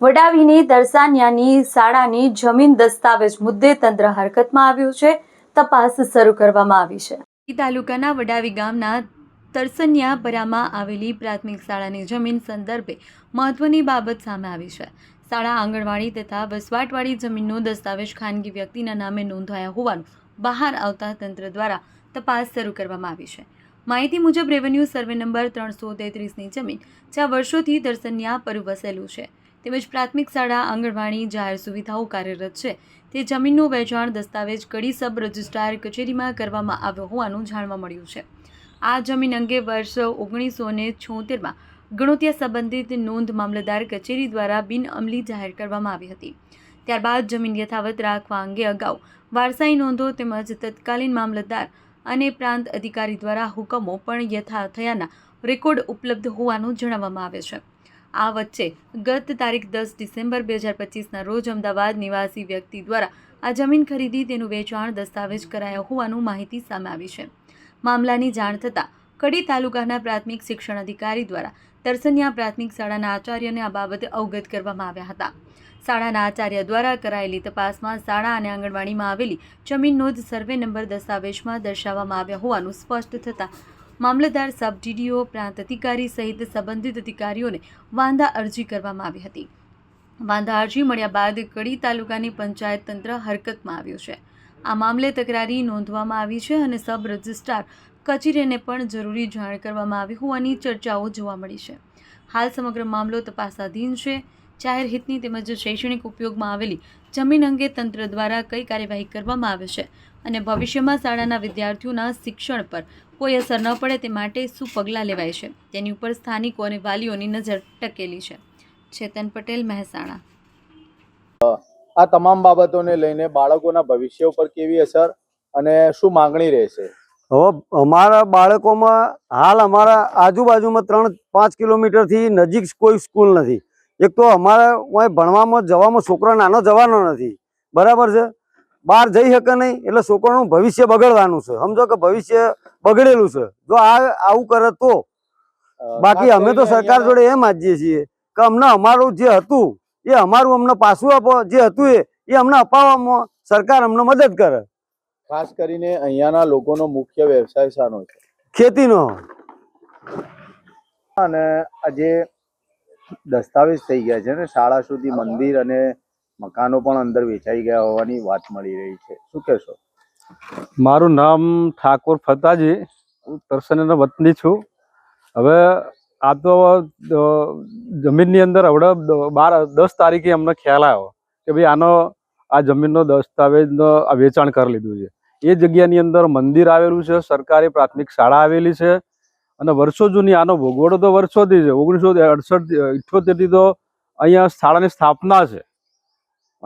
વડાવીની દરસાનિયાની શાળાની જમીન દસ્તાવેજ મુદ્દે તંત્ર હરકતમાં આવ્યું છે. તપાસ શરૂ કરવામાં આવી છે. તાલુકાના વડાવી ગામના તરસનિયાપરામાં આવેલી પ્રાથમિક શાળાની જમીન સંદર્ભે મહત્વની બાબત સામે આવી છે. શાળા આંગણવાડી તથા વસવાટવાળી જમીનનો દસ્તાવેજ ખાનગી વ્યક્તિના નામે નોંધાયા હોવાનું બહાર આવતા તંત્ર દ્વારા તપાસ શરૂ કરવામાં આવી છે. માહિતી મુજબ રેવન્યુ સર્વે નંબર ત્રણસો તેત્રીસની જમીન જ્યાં વર્ષોથી દર્શનિયા પર વસેલું છે. તેમજ પ્રાથમિક શાળા, આંગણવાડી, જાહેર સુવિધાઓ કાર્યરત છે. તે જમીનનું વેચાણ, દસ્તાવેજ, કડી સબ રજિસ્ટ્રાર કચેરીમાં કરવામાં આવ્યો હોવાનું જાણવા મળ્યું છે. આ જમીન અંગે વર્ષ ઓગણીસો ને છોતેરમાં ગણોતિયા સંબંધિત નોંધ મામલતદાર કચેરી દ્વારા બિનઅમલી જાહેર કરવામાં આવી હતી. ત્યારબાદ જમીન યથાવત રાખવા અંગે અગાઉ વારસાઈ નોંધો તેમજ તત્કાલીન મામલતદાર અને પ્રાંત અધિકારી દ્વારા હુકમો પણ યથા થયાના રેકોર્ડ ઉપલબ્ધ હોવાનું જણાવવામાં આવે છે. આ વચ્ચે ગત તારીખ દસ ડિસેમ્બર બે હજાર પચીસના રોજ અમદાવાદ નિવાસી વ્યક્તિ દ્વારા આ જમીન ખરીદી તેનું વેચાણ દસ્તાવેજ કરાયા હોવાનું માહિતી સામે આવી છે. મામલાની જાણ થતાં કડી તાલુકાના પ્રાથમિક શિક્ષણ અધિકારી દ્વારા તરસનિયા પ્રાથમિક શાળાના આચાર્યને આ બાબતે અવગત કરવામાં આવ્યા હતા. શાળાના આચાર્ય દ્વારા કરાયેલી તપાસમાં શાળા અને આંગણવાડીમાં આવેલી જમીન નોંધ સર્વે નંબર દસ્તાવેજમાં દર્શાવવામાં આવ્યા હોવાનું સ્પષ્ટ થતાં મામલતદાર સબ ડીડીઓ પ્રાંત અધિકારી સહિત સંબંધિત અધિકારીઓને વાંધા અરજી કરવામાં આવી હતી. વાંધા અરજી મળ્યા બાદ કડી તાલુકાની પંચાયત તંત્ર હરકતમાં આવ્યું છે. આ મામલે તકરારી નોંધવામાં આવી છે અને સબ રજિસ્ટ્રાર કચેરીને પણ જરૂરી જાણ કરવામાં આવી હોવાની ચર્ચાઓ જોવા મળી છે. હાલ સમગ્ર મામલો તપાસાધીન છે. જાહેર હિતની તેમજ શૈક્ષણિક ઉપયોગમાં આવેલી જમીન અંગે તંત્ર દ્વારા કઈ કાર્યવાહી કરવામાં આવે છે અને ભવિષ્યમાં શાળાના વિદ્યાર્થીઓના શિક્ષણ પર કોઈ અસર ન પડે તે માટે શું પગલાં લેવાય છે? તેની ઉપર સ્થાનિકો અને વાલીઓની નજર ટકેલી છે. ચેતન પટેલ મહેસાણા. આ તમામ બાબતોને લઈને બાળકોના ભવિષ્ય ઉપર કેવી અસર અને શું માંગણી રહેશે? હવે અમારા બાળકોમાં હાલ અમારા આજુબાજુમાં ત્રણ પાંચ કિલોમીટરથી નજીક કોઈ સ્કૂલ નથી. એક તો અમારે ભણવામાં જવામાં છોકરો નાનો જવાનો નથી. બરાબર છે? બહાર જઈ શકે નહીં એટલે છોકરાનું ભવિષ્ય બગડવાનું છે. સમજો કે ભવિષ્ય બગડેલું છે. જો આ આવું કરે તો? બાકી અમે તો સરકાર જોડે એમ માજીએ છીએ કે અમને અમારું જે હતું એ અમારું અમને પાછું આપો. જે હતું એ એ અમને અપાવવામાં સરકાર અમને મદદ કરે. ખાસ કરીને અહીંયાના લોકોનો મુખ્ય વ્યવસાય શાનો છે. ખેતીનો. અને આજે દસ્તાવેજ થઈ ગયા છે ને શાળા સુધી મંદિર અને મકાનો પણ અંદર વેચાઈ ગયા હોવાની વાત મળી રહી છે. શું કહેશો? મારું નામ ઠાકોર ફતાજી. હું તરસનનો વતની છું. હવે આ તો જમીનની અંદર હવડે બાર, દસ તારીખે અમને ખ્યાલ આવ્યો કે ભાઈ આનો, આ જમીનનો દસ્તાવેજનો વેચાણ કરી લીધું છે. એ જગ્યાની અંદર મંદિર આવેલું છે, સરકારી પ્રાથમિક શાળા આવેલી છે અને વર્ષો જૂની આનો ભોગવડો તો વર્ષોથી છે. ઓગણીસો અડસઠ ઇઠ્યોતેરથી તો અહીંયા શાળાની સ્થાપના છે.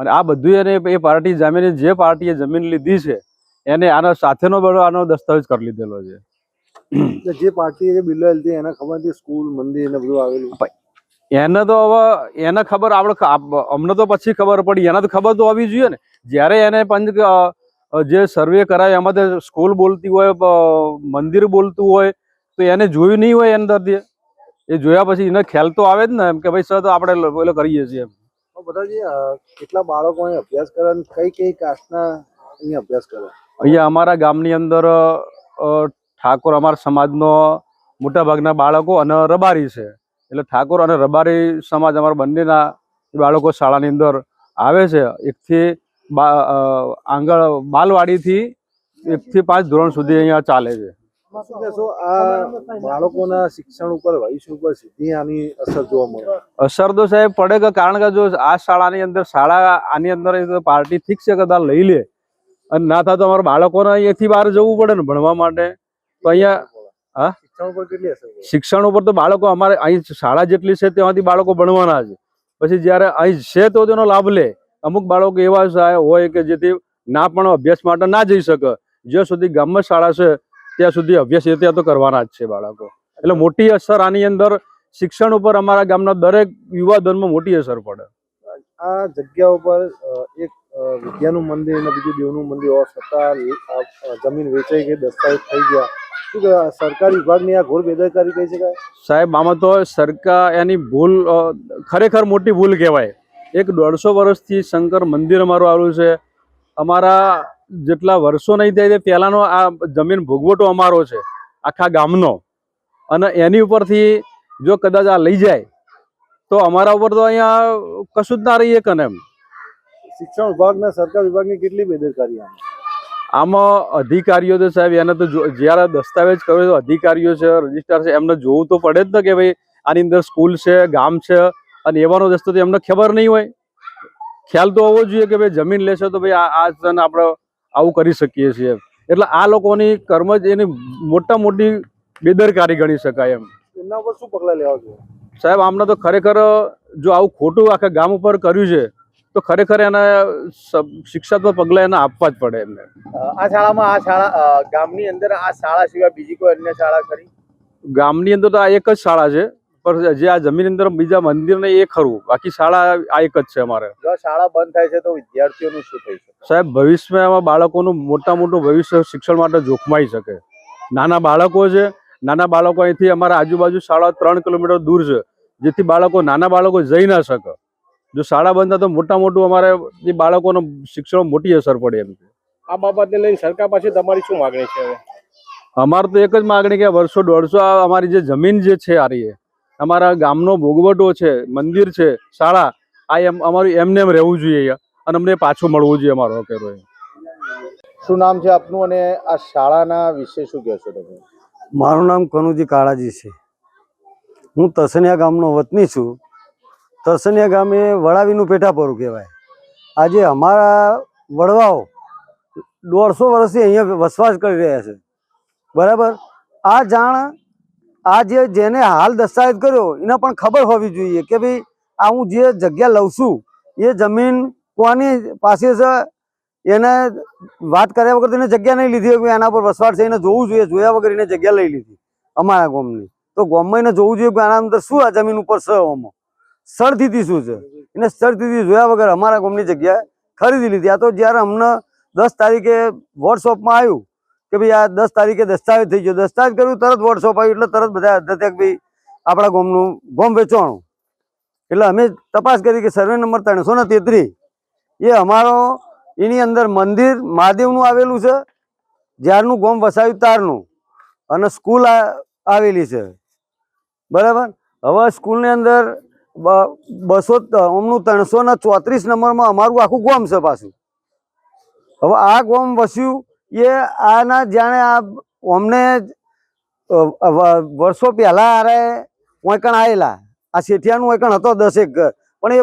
અને આ બધું એને એ પાર્ટી જામીને જે પાર્ટીએ જમીન લીધી છે એને આનો સાથેનો બધો આનો દસ્તાવેજ કરી લીધેલો છે. જે પાર્ટીએ જે બિલ્લો હતી એને ખબર હતી સ્કૂલ મંદિર ને બધું આવેલું? એને તો હવે એને ખબર આપણે અમને તો પછી ખબર પડી એને તો ખબર તો હોવી જોઈએ ને. જ્યારે એને પંચ જે સર્વે કરાય એમાં તો સ્કૂલ બોલતી હોય મંદિર બોલતું હોય તો એને જોયું નહીં હોય અંદરથી. એ જોયા પછી એને ખ્યાલ તો આવે જ ને એમ કે ભાઈ સર તો આપણે પેલો કરીએ છીએ. એમ બધાજી કેટલા બાળકો અહીં અભ્યાસ કરે અને કઈ કઈ કાસ્ટના અહીંયા અભ્યાસ કરે? અહીંયા અમારા ગામની અંદર ઠાકોર અમારા સમાજનો મોટા ભાગના બાળકો અને રબારી છે. એટલે ઠાકોર અને રબારી સમાજ અમારા બંનેના બાળકો શાળાની અંદર આવે છે. એકથી આંગણ બાલવાડીથી એકથી પાંચ ધોરણ સુધી અહીંયા ચાલે છે. બાળકોના શિક્ષણ ઉપર ભવિષ્ય ઉપર સીધી આની અસર જોવા મળે. અસર તો સાહેબ પડે કે કારણ કે જો આ શાળાની અંદર શાળા આની અંદર પાર્ટી ઠીક છે કદાચ લઈ લે. અને ના થાય તો અમારા બાળકોને અહીંયાથી બહાર જવું પડે ને ભણવા માટે. તો અહીંયા હા? શિક્ષણ ઉપર કેટલી અસર શિક્ષણ ઉપર તો બાળકો અમારે અહીં શાળા જેટલી છે ત્યાંથી બાળકો ભણવાના છે. પછી જ્યારે અહીં છે તો તેનો લાભ લે. અમુક બાળકો એવા હોય કે જેથી ના પણ અભ્યાસ માટે ના જઈ શકે. જ્યાં સુધી ગામમાં શાળા છે ત્યાં સુધી અભ્યાસ એ ત્યાં તો કરવાના જ છે બાળકો. એટલે મોટી અસર આની અંદર શિક્ષણ ઉપર અમારા ગામના દરેક યુવાધનમાં મોટી અસર પડે. આ જગ્યા ઉપર એક વિદ્યાનું મંદિર અને બીજું દેવનું મંદિર હોવા છતાં જમીન વેચાઈ ગઈ દસ્તાવેજ થઈ ગયા. શું કે સરકારી વિભાગની આ ઘોર બેદરકારી કહી શકાય? સાહેબ આમાં તો સરકાર એની ભૂલ ખરેખર મોટી ભૂલ કહેવાય. એક દોઢસો વર્ષથી શંકર મંદિર અમારું આવેલું છે. અમારા જેટલા વર્ષો નહીં થાય તે પહેલાંનો આ જમીન ભોગવટો અમારો છે આખા ગામનો. અને એની ઉપરથી જો કદાચ આ લઈ જાય તો અમારા ઉપર તો અહીંયા કશું જ ના રહીએ કને એમ. શિક્ષણ વિભાગના સરકાર વિભાગની કેટલી બેદરકારી આમાં? અધિકારીઓ તો સાહેબ એને તો જ્યારે દસ્તાવેજ કર્યો તો અધિકારીઓ છે રજિસ્ટ્રાર છે એમને જોવું તો પડે જ ને કે ભાઈ આની અંદર સ્કૂલ છે ગામ છે અને એવાનો રસ્તો તો એમને ખબર નહીં હોય. ખ્યાલ તો હોવો જોઈએ કે ભાઈ જમીન લેશો તો ભાઈ આ આ આપણે આવું કરી શકીએ છીએ. એટલે આ લોકોની કર્મ જ એની મોટા મોટી બેદરકારી ગણી શકાય એમ. એમના ઉપર શું પગલાં લેવા જોઈએ? સાહેબ આમને તો ખરેખર જો આવું ખોટું આખા ગામ ઉપર કર્યું છે તો ખરેખર એને શિક્ષાત્મક પગલાં એને આપવા જ પડે એમને. આ શાળામાં આ શાળા ગામની અંદર આ શાળા સિવાય બીજી કોઈ અન્ય શાળા ખરી? ગામની અંદર તો આ એક જ શાળા છે. પણ જે આ જમીન અંદર બીજા મંદિર ને એ ખરું. બાકી શાળા આ એક જ છે અમારે. જો શાળા બંધ થાય છે તો વિદ્યાર્થીઓનું શું થઈ શકે? સાહેબ ભવિષ્યમાં એમાં બાળકોનું મોટા મોટું ભવિષ્ય શિક્ષણ માટે જોખમાઈ શકે. નાના બાળકો છે નાના બાળકો અહીંથી અમારા આજુબાજુ શાળા ત્રણ કિલોમીટર દૂર છે જેથી બાળકો નાના બાળકો જઈ ના શકે. જો શાળા બંધ થાય તો મોટા મોટું અમારે એ બાળકોનું શિક્ષણ મોટી અસર પડે એમ છે. આ બાબતને લઈને સરકાર પાસે તમારી શું માગણી છે હવે? અમારે તો એક જ માગણી કે વર્ષો દોઢસો આ અમારી જે જમીન જે છે આરી એ અમારા ગામનો ભોગવટો છે મંદિર છે શાળા આ એમ અમારું એમને એમ રહેવું જોઈએ અહીંયા. અને અમને પાછું મળવું જોઈએ અમારો હકેરો શું નામ છે આપનું અને આ શાળાના વિશે શું કહેશો તમે? મારું નામ કનુજી કાળાજી છે. હું તસનિયા ગામનો વતની છું. તસનિયા ગામે વડાવીનું પેટાપરું કહેવાય. આજે અમારા વડવાઓ દોઢસો વર્ષથી અહીંયા વસવાટ કરી રહ્યા છે. બરાબર? આ જાણ આ જે જેને હાલ દસ્તાવેજ કર્યો, એને પણ ખબર હોવી જોઈએ કે ભાઈ આ હું જે જગ્યા લઉં છું, એ જમીન કોની પાસે છે, એને વાત કર્યા વગર એને જગ્યા નહીં લીધી હોય, એના પર વસવાટ છે, એને જોવું જોઈએ, જોયા વગર એને જગ્યા લઈ લીધી અમારા ગામની. તો ગામમાં એને જોવું જોઈએ કે આના અંદર શું આ જમીન ઉપર છે આમાં? સ્થળથી શું છે? એને સ્થળથી જોયા વગર અમારા ગામની જગ્યા ખરીદી લીધી. આ તો જ્યારે અમને દસ તારીખે વોટ્સઅપમાં આવ્યું કે ભાઈ આ દસ તારીખે દસ્તાવેજ થઈ ગયો. દસ્તાવેજ કર્યું, તરત વોટ્સઅપ આવ્યું એટલે તરત બધા અધ્યક્ષ ભાઈ આપણા ગોમનું ગોમ વેચવાનું. એટલે અમે તપાસ કરી કે સર્વે નંબર ત્રણસો ને તેત્રીસ એ અમારો એની અંદર મંદિર મહાદેવનું આવેલું છે, જ્યારનું ગોમ વસાવ્યું તારનું અને સ્કૂલ આવેલી છે. બરાબર? હવે સ્કૂલની અંદર બસો ઓમનું ત્રણસો ને ચોત્રીસ નંબરમાં અમારું આખું ગોમ છે પાછું. હવે આ ગોમ વસ્યું એ આના જાણે આ અમને વર્ષો પહેલા આરે ઓયકણ આવેલા આ શેઠિયાનું ઓયકણ હતો દસેક ઘર. પણ એ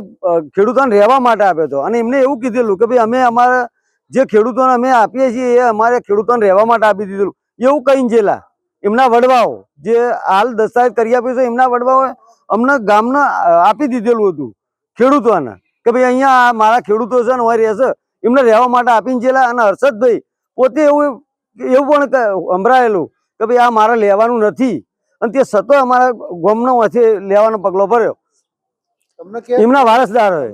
ખેડૂતોને રહેવા માટે આપ્યો હતો. અને એમને એવું કીધેલું કે ભાઈ અમે અમારા જે ખેડૂતોને અમે આપીએ છીએ એ અમારે ખેડૂતોને રહેવા માટે આપી દીધેલું. એવું કહીને જેલા. એમના વડવાઓ, જે હાલ દસ્તાવેજ કરી આપ્યું છે, એમના વડવાઓએ અમને ગામને આપી દીધેલું હતું ખેડૂતોને. કે ભાઈ અહીંયા મારા ખેડૂતો છે ને હોય રહેશે. એમને રહેવા માટે આપીને જેલા. અને હર્ષદભાઈ પોતે એવું એવું પણ સંભળાયેલું કે ભાઈ આ મારે લેવાનું નથી. અને તે સતો અમારા ગોમનો લેવાનો પગલો ભર્યો. એમના વારસદાર તમને